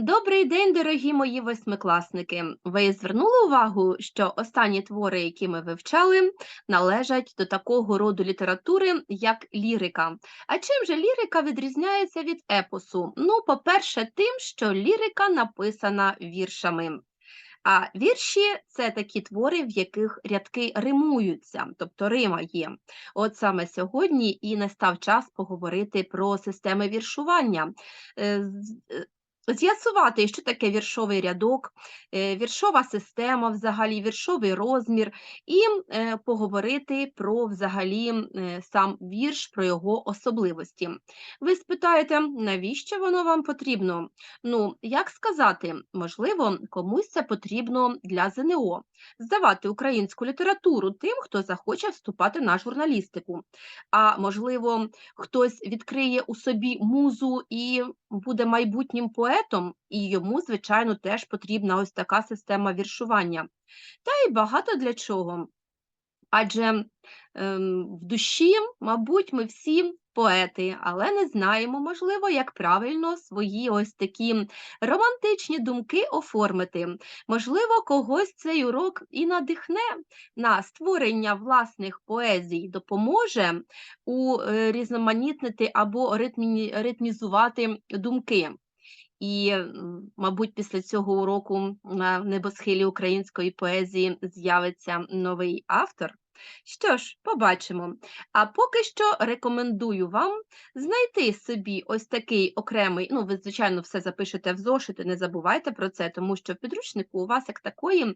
Добрий день, дорогі мої восьмикласники. Ви звернули увагу, що останні твори, які ми вивчали, належать до такого роду літератури, як лірика. А чим же лірика відрізняється від епосу? Ну, по-перше, тим, що лірика написана віршами. А вірші це такі твори, в яких рядки римуються, тобто рима є. От саме сьогодні і настав час поговорити про системи віршування. З'ясувати, що таке віршовий рядок, е, віршова система, взагалі, віршовий розмір, і е, поговорити про взагалі е, сам вірш, про його особливості. Ви спитаєте, навіщо воно вам потрібно? Ну, як сказати, можливо, комусь це потрібно для ЗНО, здавати українську літературу тим, хто захоче вступати на журналістику. А можливо, хтось відкриє у собі музу і буде майбутнім поетом, і йому, звичайно, теж потрібна ось така система віршування. Та й багато для чого. Адже ем, в душі, мабуть, ми всі поети, але не знаємо, можливо, як правильно свої ось такі романтичні думки оформити. Можливо, когось цей урок і надихне на створення власних поезій, допоможе у е, або ритмі, ритмізувати думки. І, мабуть, після цього уроку на небосхилі української поезії з'явиться новий автор. Що ж, побачимо. А поки що рекомендую вам знайти собі ось такий окремий, ну, ви, звичайно, все запишете в зошити, не забувайте про це, тому що в підручнику у вас як такої е,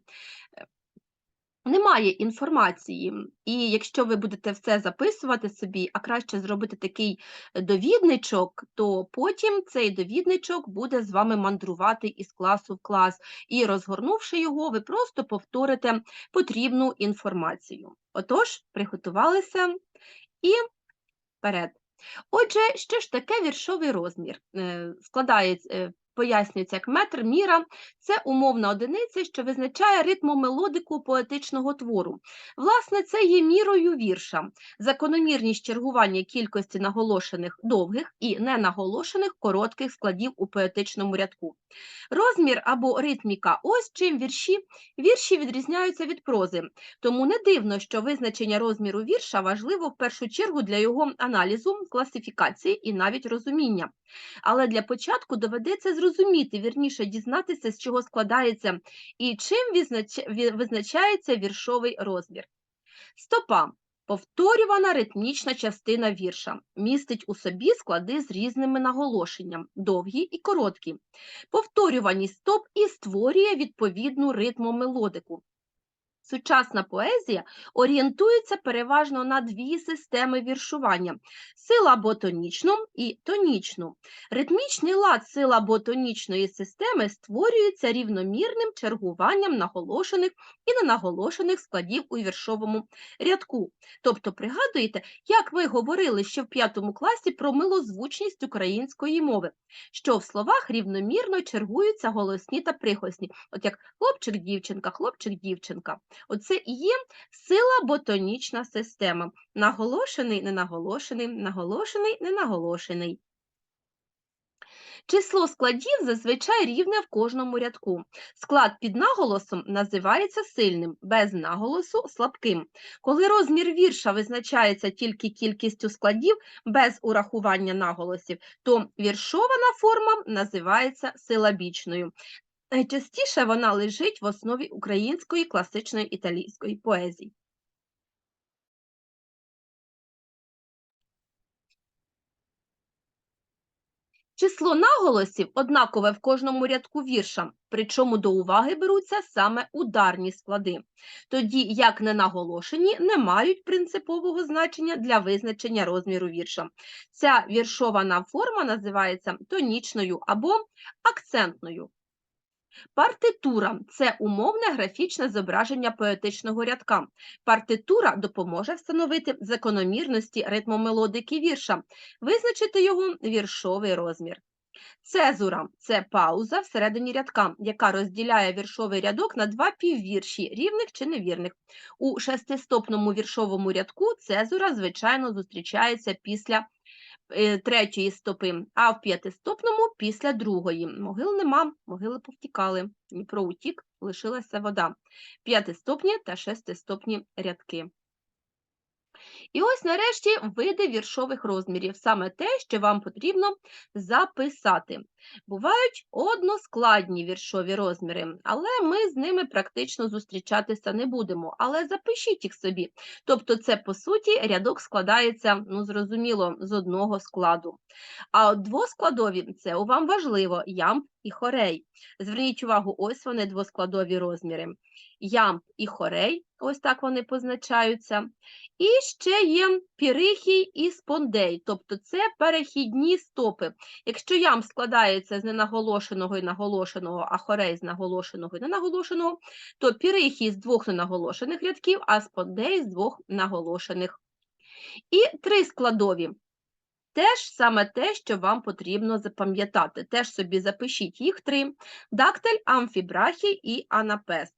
немає інформації, і якщо ви будете все записувати собі, а краще зробити такий довідничок, то потім цей довідничок буде з вами мандрувати із класу в клас, і розгорнувши його, ви просто повторите потрібну інформацію. Отож, приготувалися і вперед. Отже, що ж таке віршовий розмір? Е, Складається, е, пояснюється як метр, міра це умовна одиниця, що визначає ритмомелодику поетичного твору. Власне, це є мірою вірша, закономірність чергування кількості наголошених довгих і ненаголошених коротких складів у поетичному рядку. Розмір або ритміка ось чим вірші, вірші відрізняються від прози. Тому не дивно, що визначення розміру вірша важливо в першу чергу для його аналізу, класифікації і навіть розуміння. Але для початку доведеться зрозуміти, вірніше дізнатися, з чого складається і чим визначається віршовий розмір. Стопа. Повторювана ритмічна частина вірша містить у собі склади з різними наголошенням, довгі і короткі. Повторюваність стоп і створює відповідну ритмомелодику. Сучасна поезія орієнтується переважно на дві системи віршування силабо-тонічну і тонічну. Ритмічний лад силабо-тонічної системи створюється рівномірним чергуванням наголошених і ненаголошених складів у віршовому рядку. Тобто, пригадуєте, як ви говорили ще в п'ятому класі про милозвучність української мови, що в словах рівномірно чергуються голосні та прихосні, от як хлопчик-дівчинка, хлопчик-дівчинка. Оце і є сила-ботонічна система. Наголошений, ненаголошений, наголошений, ненаголошений. Число складів зазвичай рівне в кожному рядку. Склад під наголосом називається сильним, без наголосу слабким. Коли розмір вірша визначається тільки кількістю складів без урахування наголосів, то віршована форма називається силабічною. Найчастіше вона лежить в основі української класичної італійської поезії. Число наголосів однакове в кожному рядку вірша, причому до уваги беруться саме ударні склади, тоді як ненаголошені не мають принципового значення для визначення розміру вірша. Ця віршована форма називається тонічною або акцентною. Партитура це умовне графічне зображення поетичного рядка. Партитура допоможе встановити закономірності ритмомелодики вірша, визначити його віршовий розмір. Цезура це пауза всередині рядка, яка розділяє віршовий рядок на два піввірші, рівних чи невірних. У шестистопному віршовому рядку цезура, звичайно, зустрічається після третьої стопи, а в п'ятистопному після другої. Могил нема, могили повтікали. Дніпро утік, лишилася вода. П'ятистопні та шестистопні рядки. І ось нарешті види віршових розмірів, саме те, що вам потрібно записати. Бувають односкладні віршові розміри, але ми з ними практично зустрічатися не будемо. Але запишіть їх собі. Тобто, це, по суті, рядок складається, ну, зрозуміло, з одного складу. А двоскладові це у вам важливо ямб і хорей. Зверніть увагу, ось вони двоскладові розміри. Ямб і хорей, ось так вони позначаються. І ще є пірихій і спондей, тобто це перехідні стопи. Якщо ям складається з ненаголошеного і наголошеного, а хорей з наголошеного і ненаголошеного, то пірихій з двох ненаголошених рядків, а спондей з двох наголошених. І три складові. Теж саме те, що вам потрібно запам'ятати. Теж собі запишіть їх три: дактиль, амфібрахій і анапест.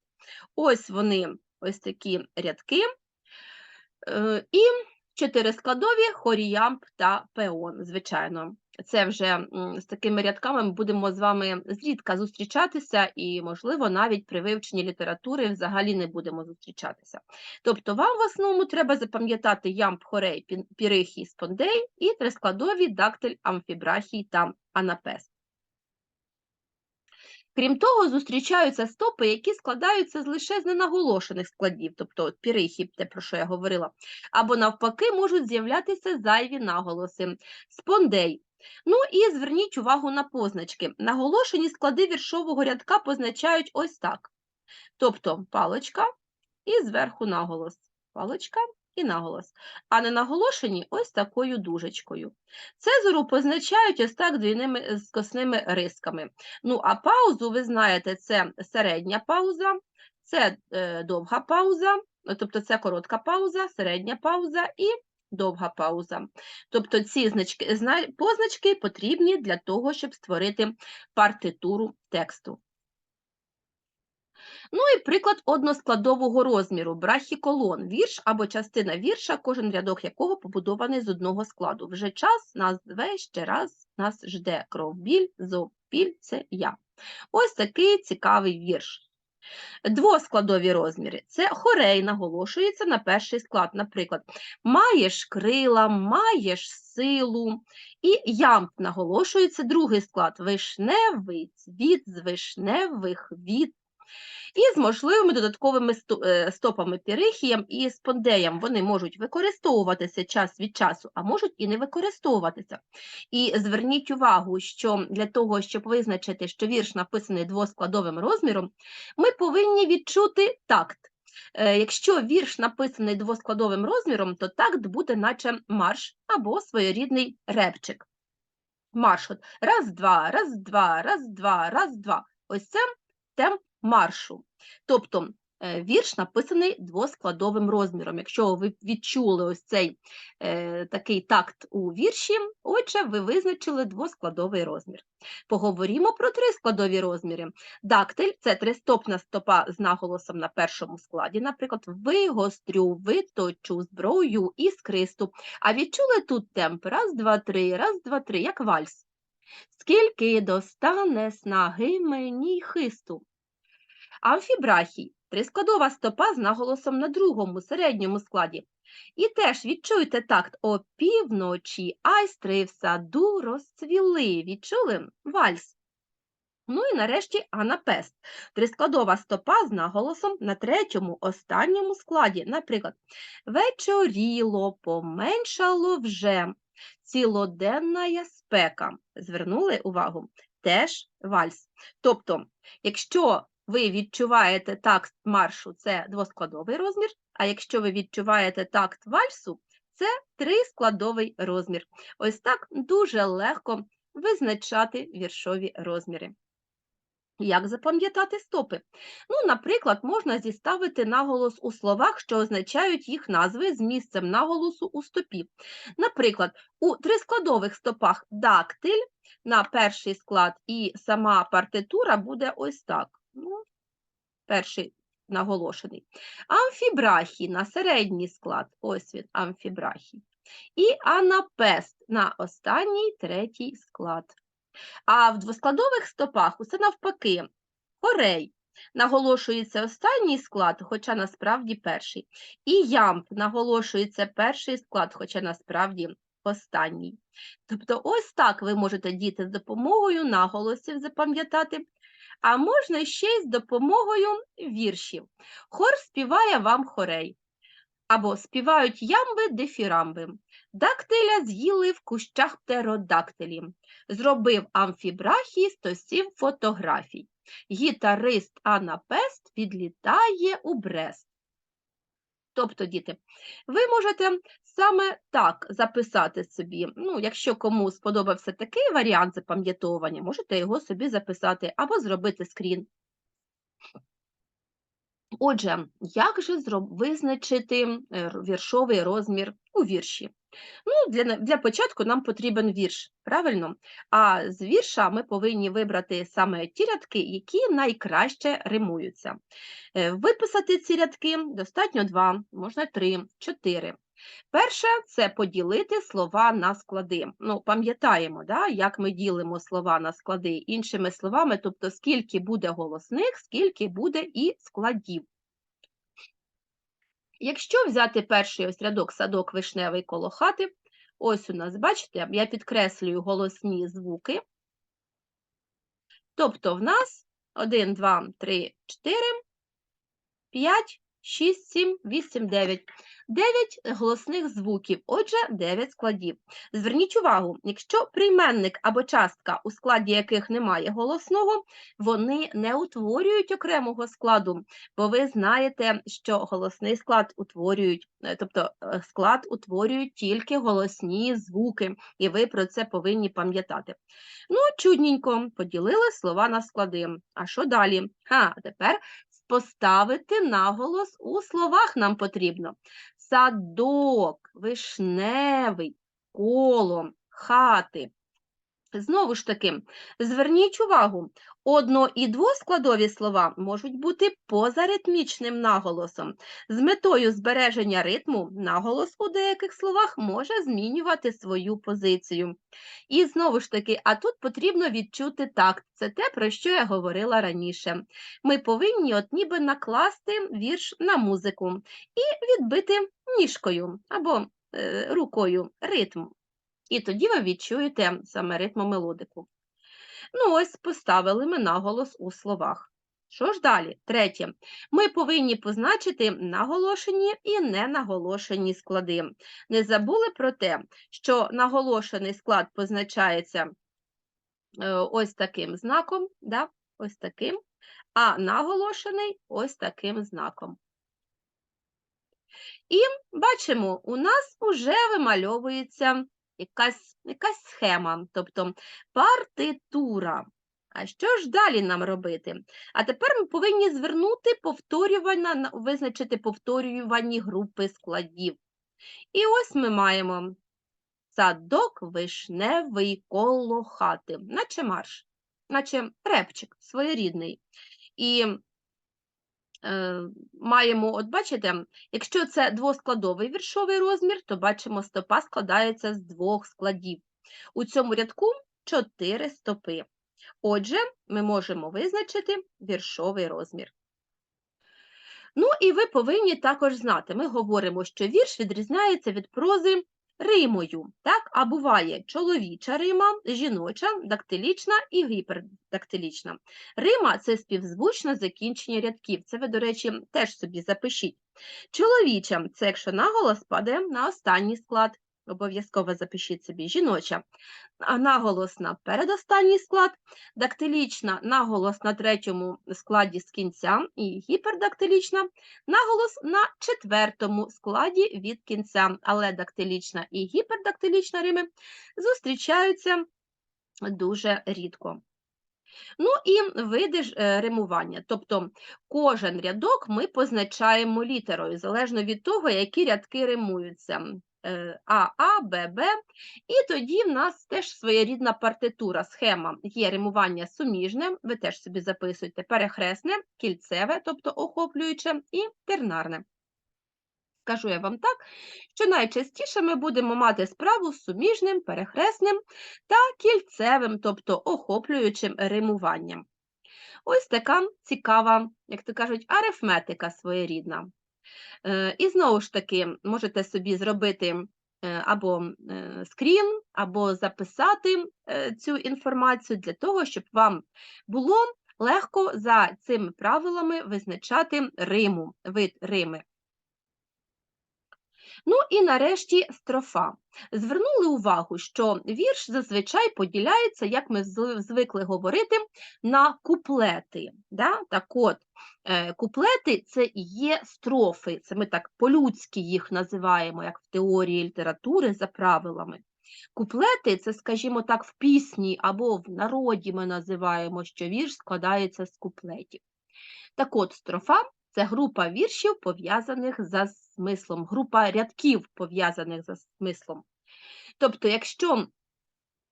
Ось вони, ось такі рядки. Е, І чотири-складові хоріямб та пеон, звичайно. Це вже з такими рядками ми будемо з вами зрідка зустрічатися, і, можливо, навіть при вивченні літератури взагалі не будемо зустрічатися. Тобто, вам в основному треба запам'ятати ямб, хорей, пірихій, спондей і трискладові дактиль, амфібрахій та анапест. Крім того, зустрічаються стопи, які складаються з лише з ненаголошених складів, тобто от те, про що я говорила, або навпаки можуть з'являтися зайві наголоси, спондей. Ну і зверніть увагу на позначки. Наголошені склади віршового рядка позначають ось так. Тобто паличка і зверху наголос. Паличка і наголос. А не наголошені ось такою дужечкою. Цезуру позначають ось так двійними скосними рисками. Ну, а паузу, ви знаєте, це середня пауза, це е, довга пауза, тобто це коротка пауза, середня пауза і довга пауза. Тобто ці значки, позначки потрібні для того, щоб створити партитуру тексту. Ну і приклад односкладового розміру брахіколон, вірш або частина вірша, кожен рядок якого побудований з одного складу. Вже час нас зве, ще раз нас жде кров біль, зопіль це я. Ось такий цікавий вірш. Двоскладові розміри. Це хорей наголошується на перший склад. Наприклад, маєш крила, маєш силу. І ямб наголошується другий склад вишневий цвіт з вишневих від. І з можливими додатковими е, стопами пірихієм і спондеєм вони можуть використовуватися час від часу, а можуть і не використовуватися. І зверніть увагу, що для того, щоб визначити, що вірш написаний двоскладовим розміром, ми повинні відчути такт. Е, Якщо вірш написаний двоскладовим розміром, то такт буде наче марш або своєрідний репчик. Марш. От раз, два, раз, два, раз, два, раз, два. Ось це темп маршу. Тобто е, вірш написаний двоскладовим розміром. Якщо ви відчули ось цей е, такий такт у вірші, отже, ви визначили двоскладовий розмір. Поговоримо про трискладові розміри. Дактиль це тристопна стопа з наголосом на першому складі, наприклад, вигострю, виточу, зброю, іскристу. А відчули тут темп раз, два, три, раз, два, три, як вальс. Скільки достане снаги мені хисту. Амфібрахій трискладова стопа з наголосом на другому середньому складі. І теж відчуйте такт о півночі, айстри в саду розцвіли. Відчули вальс. Ну і нарешті анапест. Трискладова стопа з наголосом на третьому останньому складі. Наприклад, вечоріло, поменшало вже, цілоденна спека. Звернули увагу? Теж вальс. Тобто, якщо ви відчуваєте такт маршу, це двоскладовий розмір, а якщо ви відчуваєте такт вальсу, це трискладовий розмір. Ось так дуже легко визначати віршові розміри. Як запам'ятати стопи? Ну, наприклад, можна зіставити наголос у словах, що означають їх назви з місцем наголосу у стопі. Наприклад, у трискладових стопах дактиль на перший склад і сама партитура буде ось так. Ну, перший наголошений. Амфібрахій на середній склад. Ось він, амфібрахій. і анапест на останній третій склад. А в двоскладових стопах усе навпаки. Хорей наголошується останній склад, хоча насправді перший. І ямб наголошується перший склад, хоча насправді останній. Тобто, ось так ви можете діти з допомогою наголосів запам'ятати, а можна ще й з допомогою віршів. Хор співає вам хорей. Або співають ямби дифірамби. Дактиля з'їли в кущах птеродактилі. Зробив амфібрахій стосів фотографій. Гітарист Анапест відлітає у Брест. Тобто, діти, ви можете саме так записати собі. Ну, якщо кому сподобався такий варіант запам'ятовування, можете його собі записати або зробити скрін. Отже, як же визначити е, віршовий розмір у вірші? Ну, для, для початку нам потрібен вірш, правильно? А з вірша ми повинні вибрати саме ті рядки, які найкраще римуються. Е, Виписати ці рядки достатньо два, можна три, чотири. Перше це поділити слова на склади. Ну, пам'ятаємо, да, як ми ділимо слова на склади. Іншими словами, тобто скільки буде голосних, скільки буде і складів. Якщо взяти перший ось рядок садок вишневий коло хати, ось у нас, бачите, я підкреслюю голосні звуки. Тобто в нас 1, 2, 3, 4, 5, 6, 7, 8, 9. 9 голосних звуків, отже, 9 складів. Зверніть увагу, якщо прийменник або частка, у складі яких немає голосного, вони не утворюють окремого складу, бо ви знаєте, що голосний склад утворюють, е, тобто е, склад утворюють тільки голосні звуки, і ви про це повинні пам'ятати. Ну, чудненько, поділили слова на склади. А що далі? А тепер поставити наголос у словах нам потрібно. Садок, вишневий, колом, хати. Знову ж таки, зверніть увагу, одно- і двоскладові слова можуть бути поза ритмічним наголосом. З метою збереження ритму наголос у деяких словах може змінювати свою позицію. І знову ж таки, а тут потрібно відчути такт. Це те, про що я говорила раніше. Ми повинні от ніби накласти вірш на музику і відбити ніжкою або е, рукою ритм. І тоді ви відчуєте саме ритмомелодику. Ну, ось поставили ми наголос у словах. Що ж далі? Третє. Ми повинні позначити наголошені і ненаголошені склади. Не забули про те, що наголошений склад позначається е, ось таким знаком, да? ось таким, а наголошений ось таким знаком. І бачимо, у нас вже вимальовується якась, якась схема, тобто партитура. А що ж далі нам робити? А тепер ми повинні звернути повторювання, визначити повторювані групи складів. І ось ми маємо садок вишневий коло хати, наче марш, наче репчик своєрідний. І маємо, от бачите, якщо це двоскладовий віршовий розмір, то бачимо, стопа складається з двох складів. У цьому рядку чотири стопи. Отже, ми можемо визначити віршовий розмір. Ну і ви повинні також знати, ми говоримо, що вірш відрізняється від прози римою, так? А буває чоловіча рима, жіноча, дактилічна і гіпердактилічна. Рима це співзвучне закінчення рядків. Це ви, до речі, теж собі запишіть. Чоловіча це якщо наголос падає на останній склад. Обов'язково запишіть собі жіноча, а наголос на передостанній склад, дактилічна наголос на третьому складі з кінця і гіпердактилічна наголос на четвертому складі від кінця, але дактилічна і гіпердактилічна рими зустрічаються дуже рідко. Ну і види е, римування, тобто кожен рядок ми позначаємо літерою, залежно від того, які рядки римуються. Е, А, А, Б, Б. І тоді в нас теж своєрідна партитура, схема. Є римування суміжне, ви теж собі записуєте, перехресне, кільцеве, тобто охоплююче, і тернарне. Скажу я вам так, що найчастіше ми будемо мати справу з суміжним, перехресним та кільцевим, тобто охоплюючим римуванням. Ось така цікава, як то кажуть, арифметика своєрідна. Е, І знову ж таки, можете собі зробити е, або е, скрін, або записати цю інформацію для того, щоб вам було легко за цими правилами визначати риму, вид рими. Ну і нарешті строфа. Звернули увагу, що вірш зазвичай поділяється, як ми звикли говорити, на куплети. Да? Так от, е, куплети це є строфи, це ми так по-людськи їх називаємо, як в теорії літератури за правилами. Куплети це, скажімо так, в пісні або в народі ми називаємо, що вірш складається з куплетів. Так от, строфа це група віршів, пов'язаних за смислом, група рядків, пов'язаних за смислом. Тобто, якщо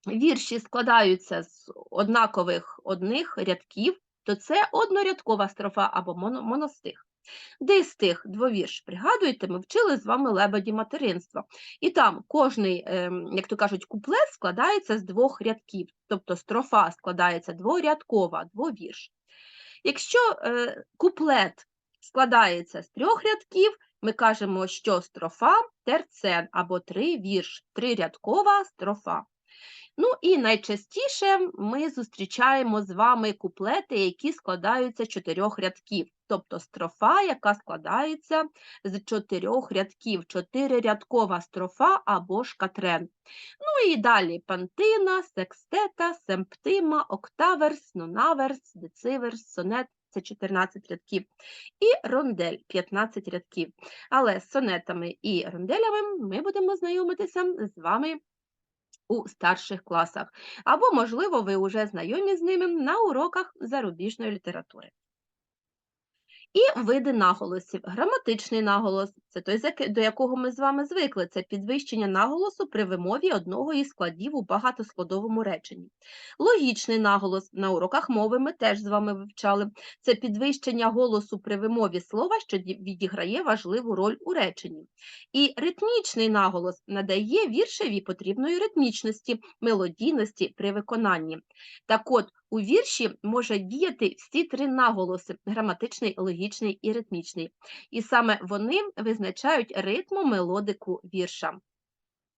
вірші складаються з однакових одних рядків, то це однорядкова строфа або моно- моностих. Дистих двовірш, пригадуєте, ми вчили з вами лебеді материнства. І там кожний, ем, як то кажуть, куплет складається з двох рядків, тобто строфа складається дворядкова, двовірш. Якщо е, куплет складається з трьох рядків, ми кажемо, що строфа терцен або тривірш, трирядкова строфа. Ну і найчастіше ми зустрічаємо з вами куплети, які складаються з чотирьох рядків, тобто строфа, яка складається з чотирьох рядків, чотирирядкова строфа або ж катрен. Ну і далі пантина, секстета, семптима, октаверс, нонаверс, дециверс, сонет це 14 рядків, і рондель 15 рядків. Але з сонетами і ронделями ми будемо знайомитися з вами у старших класах. Або, можливо, ви вже знайомі з ними на уроках зарубіжної літератури. І види наголосів. Граматичний наголос це той, до якого ми з вами звикли. Це підвищення наголосу при вимові одного із складів у багатоскладовому реченні. Логічний наголос на уроках мови ми теж з вами вивчали. Це підвищення голосу при вимові слова, що відіграє важливу роль у реченні. І ритмічний наголос надає віршеві потрібної ритмічності, мелодійності при виконанні. Так от, у вірші може діяти всі три наголоси: граматичний, логічний і ритмічний. І саме вони визначають ритму мелодику вірша.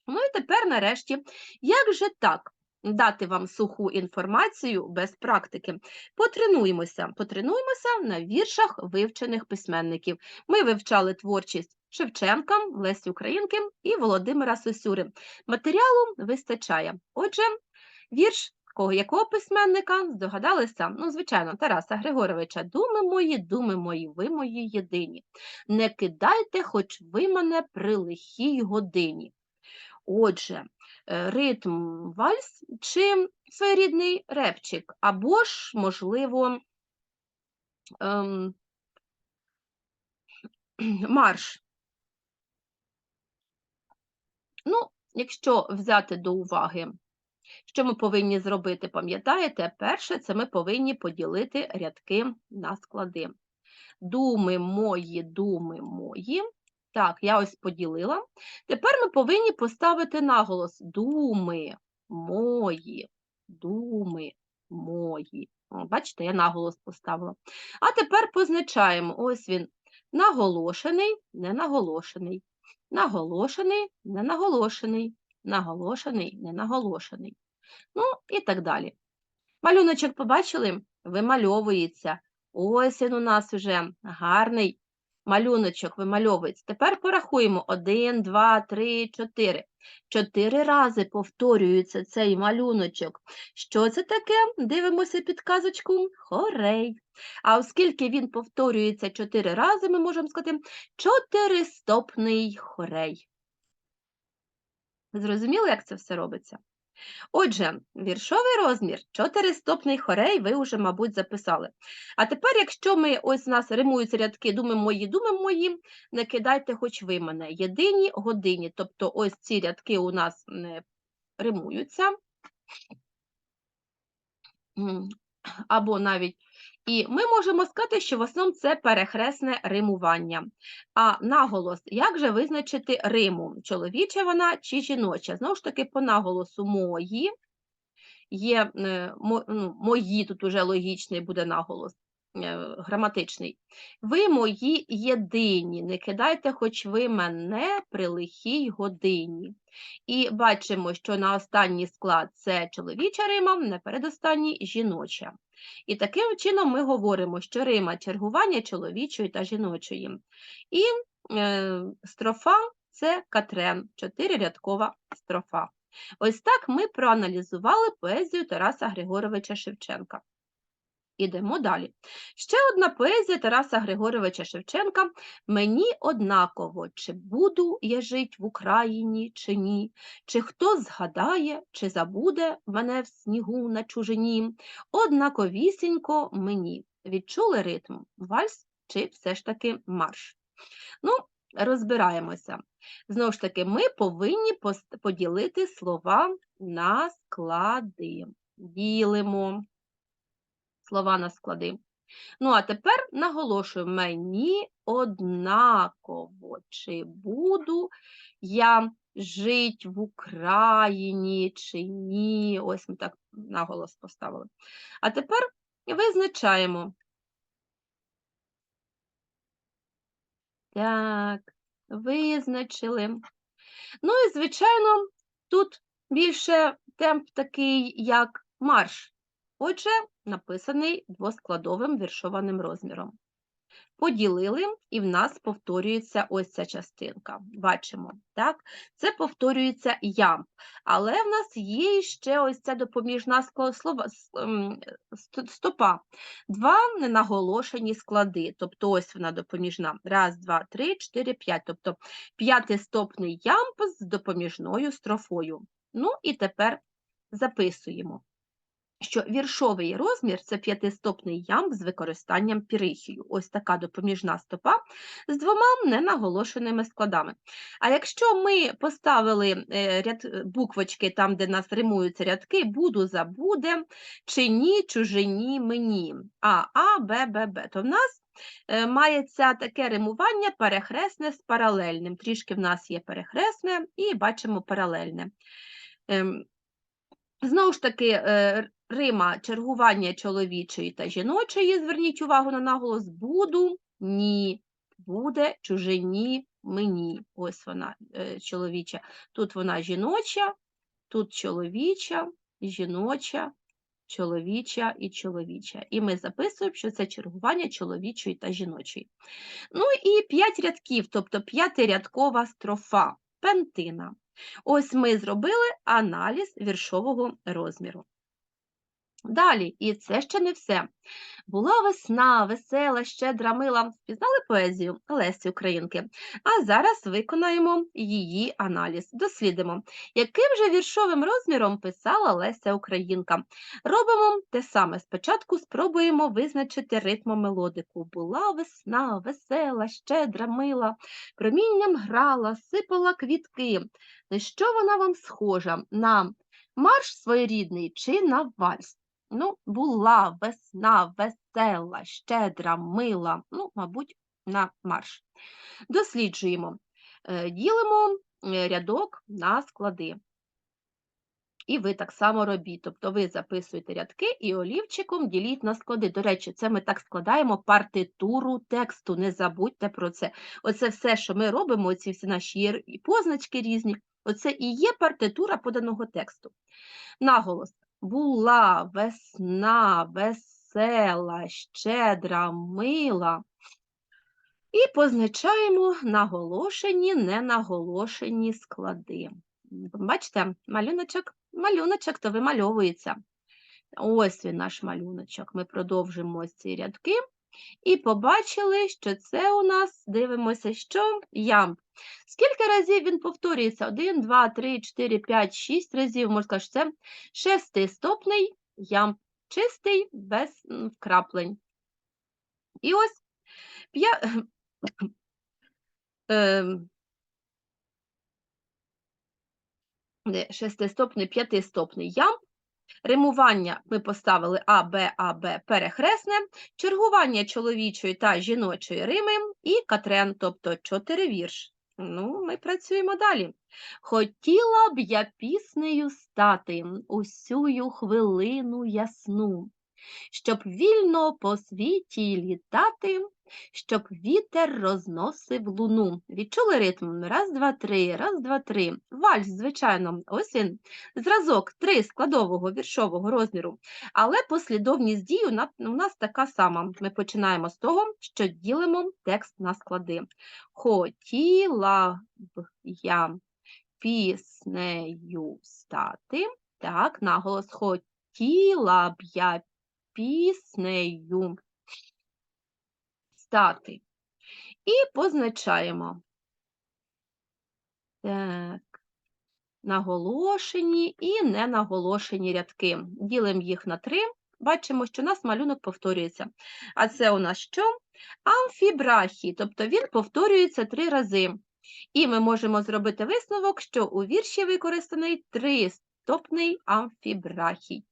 Ну і тепер, нарешті, як же так? Дати вам суху інформацію без практики. Потренуємося, потренуємося на віршах вивчених письменників. Ми вивчали творчість Шевченка, Лесі Українки і Володимира Сосюри. Матеріалу вистачає. Отже, вірш кого якого письменника здогадалися? Ну, звичайно, Тараса Григоровича. Думи мої, думи мої, ви мої єдині. Не кидайте, хоч ви мене при лихій годині. Отже, е, ритм вальс чи своєрідний репчик, або ж, можливо, ем, марш. Ну, якщо взяти до уваги, що ми повинні зробити, пам'ятаєте, перше, це ми повинні поділити рядки на склади. Думи мої, думи мої. Так, я ось поділила. Тепер ми повинні поставити наголос думи мої, думи мої. Бачите, я наголос поставила. А тепер позначаємо: ось він наголошений, не наголошений, наголошений, не наголошений, наголошений, не наголошений. Ну і так далі. Малюночок побачили? Вимальовується. Ось він у нас уже гарний малюночок вимальовується. Тепер порахуємо. Один, два, три, чотири. Чотири рази повторюється цей малюночок. Що це таке? Дивимося підказочку. Хорей. А оскільки він повторюється чотири рази, ми можемо сказати чотиристопний хорей. Зрозуміли, як це все робиться? Отже, віршовий розмір, чотиристопний хорей, ви вже, мабуть, записали. А тепер, якщо ми ось у нас римуються рядки думи мої, думи мої, накидайте хоч ви мене. Єдині годині. Тобто ось ці рядки у нас не римуються. Або навіть і ми можемо сказати, що в основному це перехресне римування. А наголос, як же визначити риму? Чоловіча вона чи жіноча? Знову ж таки, по наголосу мої є е, ну, мої, тут уже логічний буде наголос. е, Граматичний. Ви мої єдині, не кидайте, хоч ви мене при лихій годині. І бачимо, що на останній склад це чоловіча рима, на передостанній жіноча. І таким чином ми говоримо, що рима чергування чоловічої та жіночої. І е, строфа це катрен, чотирирядкова строфа. Ось так ми проаналізували поезію Тараса Григоровича Шевченка. Ідемо далі. Ще одна поезія Тараса Григоровича Шевченка Мені однаково, чи буду я жить в Україні, чи ні, чи хто згадає, чи забуде мене в снігу на чужині. Однаковісінько мені. Відчули ритм? Вальс чи все ж таки марш? Ну, розбираємося. Знову ж таки, ми повинні поділити слова на склади. Ділимо слова на склади. Ну, а тепер наголошую, мені однаково, чи буду я жить в Україні, чи ні. Ось ми так наголос поставили. А тепер визначаємо. Так, визначили. Ну і, звичайно, тут більше темп такий, як марш. Отже, написаний двоскладовим віршованим розміром. Поділили, і в нас повторюється ось ця частинка. Бачимо, так? Це повторюється ям. Але в нас є ще ось ця допоміжна слова, ем, ст- стопа. Два ненаголошені склади. Тобто ось вона допоміжна. Раз, два, три, чотири, п'ять. Тобто п'ятистопний ямб з допоміжною строфою. Ну і тепер записуємо що віршовий розмір це п'ятистопний ямб з використанням пірихію. Ось така допоміжна стопа з двома ненаголошеними складами. А якщо ми поставили е, ряд е, буквочки там, де нас римуються рядки, буду, забуде, чи ні, чужині, мені, А, А, Б, Б, Б, то в нас е, мається таке римування перехресне з паралельним. Трішки в нас є перехресне і бачимо паралельне. Ем, Знову ж таки, Рима чергування чоловічої та жіночої, зверніть увагу на наголос, буду, ні, буде, чужині, мені. Ось вона е, чоловіча. Тут вона жіноча, тут чоловіча, жіноча, чоловіча і чоловіча. І ми записуємо, що це чергування чоловічої та жіночої. Ну і п'ять рядків, тобто п'ятирядкова строфа, пентина. Ось ми зробили аналіз віршового розміру. Далі, і це ще не все. Була весна, весела, щедра, мила. Впізнали поезію Лесі Українки? А зараз виконаємо її аналіз. Дослідимо, яким же віршовим розміром писала Леся Українка. Робимо те саме. Спочатку спробуємо визначити ритмомелодику. Була весна, весела, щедра, мила, промінням грала, сипала квітки. На що вона вам схожа? На марш своєрідний чи на вальс? Ну, була весна, весела, щедра, мила, ну, мабуть, на марш. Досліджуємо, Е, ділимо е, рядок на склади. І ви так само робіть. Тобто ви записуєте рядки і олівчиком діліть на склади. До речі, це ми так складаємо партитуру тексту. Не забудьте про це. Оце все, що ми робимо, оці всі наші позначки різні, оце і є партитура поданого тексту. Наголос. Була весна, весела, щедра, мила. І позначаємо наголошені, ненаголошені склади. Бачите, малюночок, малюночок то вимальовується. Ось він наш малюночок. Ми продовжимо ось ці рядки і побачили, що це у нас, дивимося, що ямб. Скільки разів він повторюється? 1, 2, 3, 4, 5, 6 разів. Можна сказати, що це шестистопний ямб, чистий, без вкраплень. І ось п'я... ем, шестистопний, п'ятистопний ямб Римування ми поставили А, Б, А, Б перехресне, чергування чоловічої та жіночої рими і катрен, тобто чотири вірш. Ну, ми працюємо далі. Хотіла б я піснею стати усю хвилину ясну, щоб вільно по світі літати, щоб вітер розносив луну. Відчули ритм? Раз, два, три, раз, два, три. Вальс, звичайно, ось він. Зразок три складового віршового розміру. Але послідовність дій у нас така сама. Ми починаємо з того, що ділимо текст на склади. Хотіла б я піснею стати. Так, наголос хотіла б я піснею стати. І позначаємо. Так. Наголошені і ненаголошені рядки. Ділимо їх на три. Бачимо, що у нас малюнок повторюється. А це у нас що? Амфібрахій, тобто він повторюється три рази. І ми можемо зробити висновок, що у вірші використаний тристопний амфібрахій.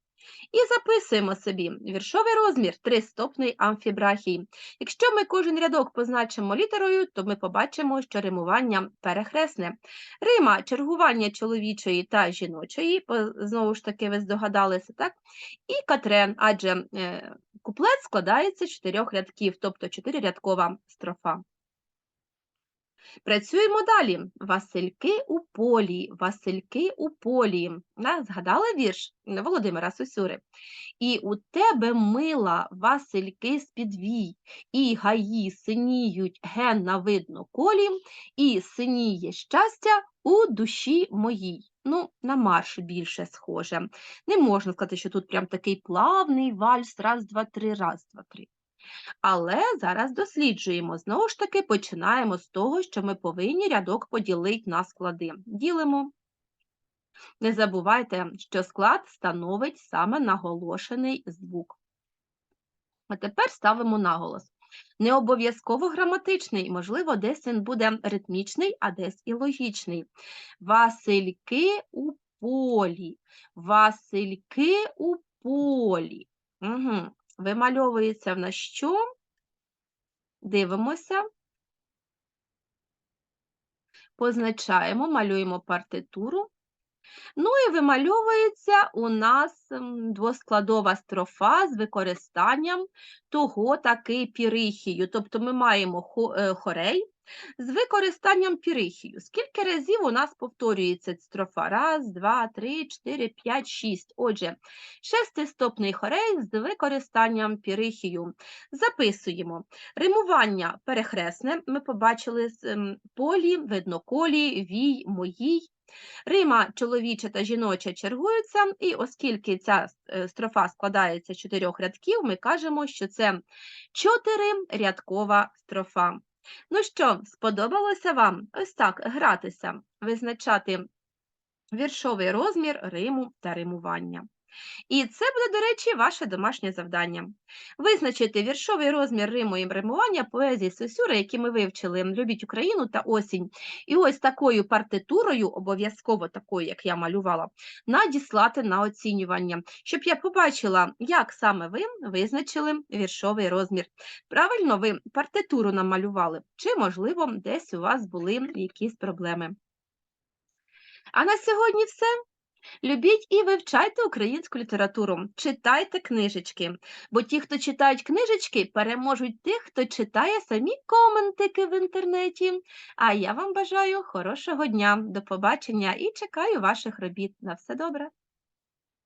І записуємо собі віршовий розмір тристопний амфібрахій. Якщо ми кожен рядок позначимо літерою, то ми побачимо, що римування перехресне. Рима чергування чоловічої та жіночої, знову ж таки, ви здогадалися, так? І катрен, адже е, куплет складається з чотирьох рядків, тобто чотирирядкова строфа. Працюємо далі. Васильки у полі, Васильки у полі. Да, Згадали вірш Володимира Сосюри? І у тебе мила Васильки з-підвій, і гаї синіють ген на видно колі, і синіє щастя у душі моїй. Ну, на марш більше схоже. Не можна сказати, що тут прям такий плавний вальс, раз, два, три, раз, два, три. Але зараз досліджуємо. Знову ж таки, починаємо з того, що ми повинні рядок поділити на склади. Ділимо. Не забувайте, що склад становить саме наголошений звук. А тепер ставимо наголос. Не обов'язково граматичний, можливо, десь він буде ритмічний, а десь і логічний. Васильки у полі. Васильки у полі. Угу. Вимальовується в нас що? Дивимося. Позначаємо, малюємо партитуру. Ну і вимальовується у нас двоскладова строфа з використанням того таки пірихію. Тобто ми маємо е, хорей з використанням пірихію. Скільки разів у нас повторюється строфа? Раз, два, три, чотири, п'ять, шість. Отже, шестистопний хорей з використанням пірихію. Записуємо. Римування перехресне. Ми побачили з ем, полі, видноколі, вій, моїй. Рима чоловіча та жіноча чергуються, і оскільки ця е, строфа складається з чотирьох рядків, ми кажемо, що це чотирирядкова строфа. Ну що, сподобалося вам ось так гратися, визначати віршовий розмір риму та римування. І це буде, до речі, ваше домашнє завдання. Визначити віршовий розмір риму і римування поезії Сосюри, які ми вивчили Любіть Україну та осінь. І ось такою партитурою, обов'язково такою, як я малювала, надіслати на оцінювання, щоб я побачила, як саме ви визначили віршовий розмір. Правильно ви партитуру намалювали, чи, можливо, десь у вас були якісь проблеми. А на сьогодні все. Любіть і вивчайте українську літературу, читайте книжечки, бо ті, хто читають книжечки, переможуть тих, хто читає самі коментики в інтернеті. А я вам бажаю хорошого дня, до побачення і чекаю ваших робіт. На все добре!